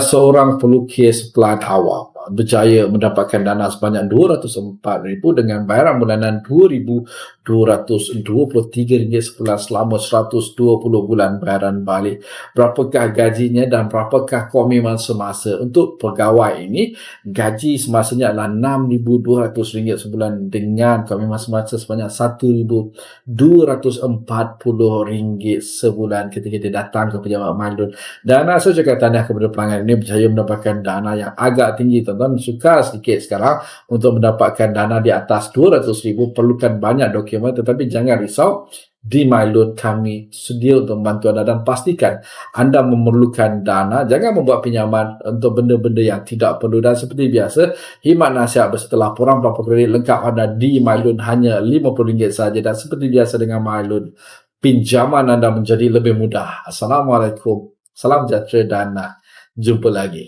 seorang pelukis pelan awam berjaya mendapatkan dana sebanyak RM204,000 dengan bayaran bulanan RM2,223 sebulan selama 120 bulan bayaran balik. Berapakah gajinya dan berapakah komitmen semasa? Untuk pegawai ini, gaji semasanya adalah RM6,200 sebulan dengan komitmen semasa sebanyak RM1,240 sebulan ketika dia datang ke pejabat Mailun. Dana saya cakap tahniah kepada pelanggan ini berjaya mendapatkan dana yang agak tinggi tuan-tuan sukar sedikit sekarang untuk mendapatkan dana di atas RM200,000 perlukan banyak dokumen tetapi jangan risau. Di MyLoan kami sedia untuk membantu anda dan pastikan anda memerlukan dana. Jangan membuat pinjaman untuk benda-benda yang tidak perlu. Dan seperti biasa khidmat nasihat berserta laporan berapa kredit lengkap anda di MyLoan hanya RM50 saja dan seperti biasa dengan MyLoan pinjaman anda menjadi lebih mudah. Assalamualaikum. Salam sejahtera dan jumpa lagi